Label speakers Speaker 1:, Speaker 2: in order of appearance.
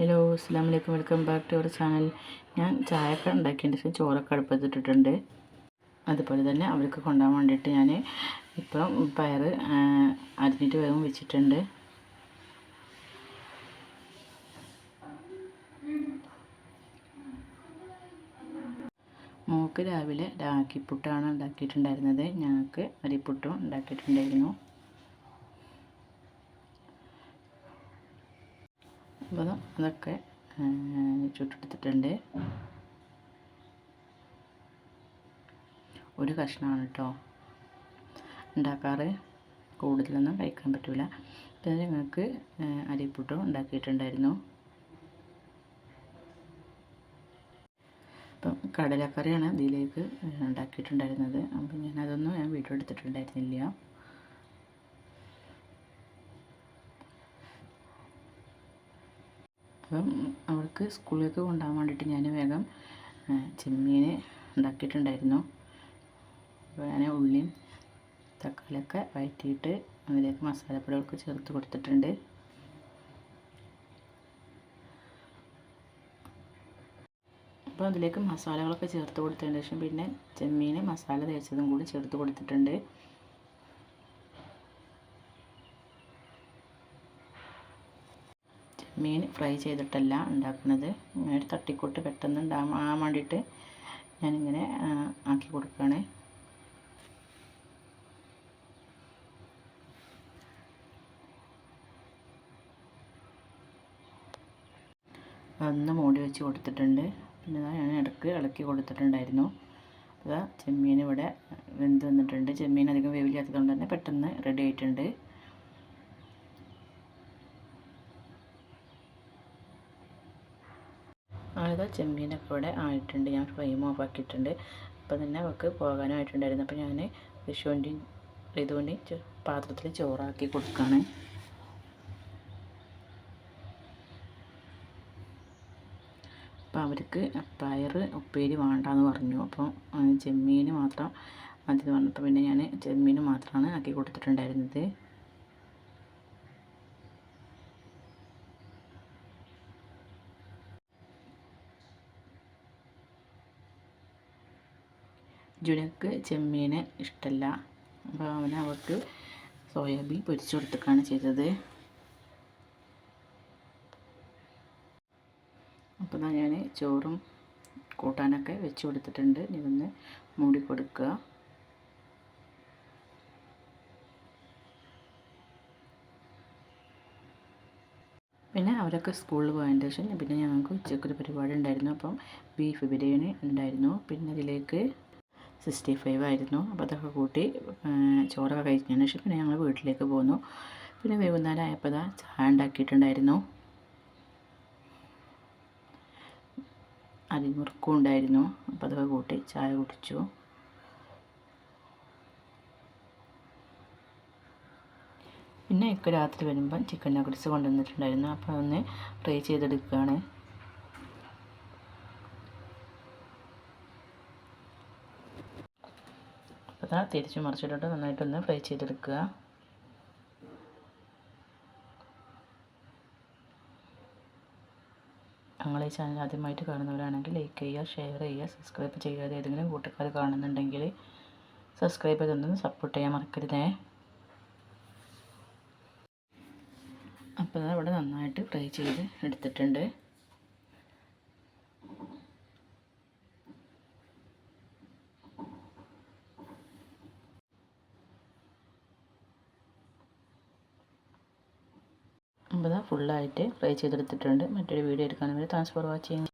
Speaker 1: Hello അസ്സാം വലൈക്കും welcome back to our channel ഞാൻ ചായക്ക ഉണ്ടാക്കിയതിന് ശേഷം ചോറൊക്കെ അടുപ്പത്തിട്ടിട്ടുണ്ട്. അതുപോലെ തന്നെ അവർക്ക് കൊണ്ടുപോകാൻ വേണ്ടിയിട്ട് ഞാൻ ഇപ്പം പയർ അരിഞ്ഞിട്ട് വേഗം വെച്ചിട്ടുണ്ട്. മോക്ക് രാവിലെ രാഗിപ്പുട്ടാണ് ഉണ്ടാക്കിയിട്ടുണ്ടായിരുന്നത്. ഞങ്ങൾക്ക് അരിപ്പുട്ടും ഉണ്ടാക്കിയിട്ടുണ്ടായിരുന്നു. അപ്പോൾ അതൊക്കെ ചുട്ടെടുത്തിട്ടുണ്ട്. ഒരു കഷ്ണമാണ് കേട്ടോ ഉണ്ടാക്കാറ്. കൂടുതലൊന്നും കഴിക്കാൻ പറ്റില്ല പിന്നെ ഞങ്ങൾക്ക് അരിപ്പുട്ടും ഉണ്ടാക്കിയിട്ടുണ്ടായിരുന്നു. അപ്പം കടലക്കറിയാണ് ഇതിലേക്ക് ഉണ്ടാക്കിയിട്ടുണ്ടായിരുന്നത്. അപ്പം ഞാനതൊന്നും ഞാൻ വീഡിയോ എടുത്തിട്ടുണ്ടായിരുന്നില്ല. അപ്പം അവൾക്ക് സ്കൂളിലേക്ക് കൊണ്ടുപോകാൻ വേണ്ടിയിട്ട് ഞാൻ വേഗം ചെമ്മീൻ ഉണ്ടാക്കിയിട്ടുണ്ടായിരുന്നു. അപ്പോൾ ഞാൻ ഉള്ളിയും തക്കാളിയൊക്കെ വഴറ്റിയിട്ട് അതിലേക്ക് മസാലപ്പൊടികൾക്ക് ചേർത്ത് കൊടുത്തിട്ടുണ്ട്. അപ്പോൾ അതിലേക്ക് മസാലകളൊക്കെ ചേർത്ത് കൊടുത്തതിന് ശേഷം പിന്നെ ചെമ്മീൻ മസാല തേച്ചതും കൂടി ചേർത്ത് കൊടുത്തിട്ടുണ്ട്. മീൻ ഫ്രൈ ചെയ്തിട്ടല്ല ഉണ്ടാക്കുന്നത് ഇങ്ങനെ ഒരു തട്ടിക്കൂട്ട് പെട്ടെന്ന് ഉണ്ടാകാൻ വേണ്ടിയിട്ട് ഞാനിങ്ങനെ ആക്കി കൊടുക്കുകയാണ് ഒന്ന് മൂടി വെച്ച് കൊടുത്തിട്ടുണ്ട്. പിന്നെ ഞാൻ ഇടയ്ക്ക് ഇളക്കി കൊടുത്തിട്ടുണ്ടായിരുന്നു. അതാ ചെമ്മീൻ ഇവിടെ വെന്ത് വന്നിട്ടുണ്ട്. ചെമ്മീൻ അധികം വേവില്ലാത്തതുകൊണ്ട് തന്നെ പെട്ടെന്ന് റെഡി ആയിട്ടുണ്ട്. അതാ ചെമ്മീനൊക്കെ ഇവിടെ ആയിട്ടുണ്ട്. ഞാൻ ഫ്ലെയിം ഓഫ് ആക്കിയിട്ടുണ്ട്. അപ്പോൾ തന്നെ അവൾക്ക് പോകാനായിട്ടുണ്ടായിരുന്നു. അപ്പോൾ ഞാൻ വിഷുവിന്റെയും ഇതുകൊണ്ടും പാത്രത്തിൽ ചോറാക്കി കൊടുക്കുകയാണ് അപ്പോൾ അവർക്ക് പയർ ഉപ്പേരി വേണ്ടാന്ന് പറഞ്ഞു. അപ്പോൾ ചെമ്മീൻ മാത്രം മതി പറഞ്ഞപ്പോൾ പിന്നെ ഞാൻ ചെമ്മീൻ മാത്രമാണ് ആക്കി കൊടുത്തിട്ടുണ്ടായിരുന്നത്. ജുനക്ക് ചെമ്മീൻ ഇഷ്ടമല്ല അപ്പോൾ അവനെ അവർക്ക് സോയാബീൻ പൊരിച്ചു കൊടുത്തേക്കാണ് ചെയ്തത്. അപ്പോൾ ഞാൻ ചോറും കൂട്ടാനൊക്കെ വെച്ച് കൊടുത്തിട്ടുണ്ട്. ഇതൊന്ന് മൂടി കൊടുക്കുക. പിന്നെ അവരൊക്കെ സ്കൂളിൽ പോയതിന് ശേഷം പിന്നെ ഞങ്ങൾക്ക് ഉച്ചക്കൊരു പരിപാടി ഉണ്ടായിരുന്നു. അപ്പം ബീഫ് ബിരിയാണി ഉണ്ടായിരുന്നു. പിന്നെ അതിലേക്ക് സിക്സ്റ്റി ഫൈവ് ആയിരുന്നു. അപ്പോൾ അതൊക്കെ കൂട്ടി ചോറൊക്കെ കഴിച്ചതിന് ശേഷം പിന്നെ ഞങ്ങൾ വീട്ടിലേക്ക് പോന്നു. പിന്നെ വൈകുന്നേരം ആയപ്പോൾ അതാ ചായ ഉണ്ടാക്കിയിട്ടുണ്ടായിരുന്നു. അരിമുറുക്കും ഉണ്ടായിരുന്നു. അപ്പോൾ അതൊക്കെ കൂട്ടി ചായ കുടിച്ചു. പിന്നെ ഇപ്പോൾ രാത്രി വരുമ്പം ചിക്കൻ നഗറ്റ്സ് കൊണ്ടുവന്നിട്ടുണ്ടായിരുന്നു. അപ്പോൾ ഒന്ന് ഫ്രൈ ചെയ്തെടുക്കുകയാണ്. അപ്പോൾ തിരിച്ച് മറിച്ചിട്ടിട്ട് നന്നായിട്ടൊന്ന് ഫ്രൈ ചെയ്തെടുക്കുക. ഞങ്ങൾ ഈ ചാനൽ ആദ്യമായിട്ട് കാണുന്നവരാണെങ്കിൽ ലൈക്ക് ചെയ്യുക ഷെയർ ചെയ്യുക സബ്സ്ക്രൈബ് ചെയ്യുക. ഏതെങ്കിലും കൂട്ടുകാർ കാണുന്നുണ്ടെങ്കിൽ സബ്സ്ക്രൈബ് ചെയ്തൊന്ന് സപ്പോർട്ട് ചെയ്യാൻ മറക്കരുതേ. അപ്പോൾ ഇവിടെ നന്നായിട്ട് ഫ്രൈ ചെയ്ത് എടുത്തിട്ടുണ്ട്. അപ്പോൾ ഫുള്ളായിട്ട് ഫ്രൈ ചെയ്തെടുത്തിട്ടുണ്ട്. മറ്റൊരു വീഡിയോ എടുക്കാൻ വേണ്ടി താങ്ക്സ് ഫോർ വാച്ചിങ്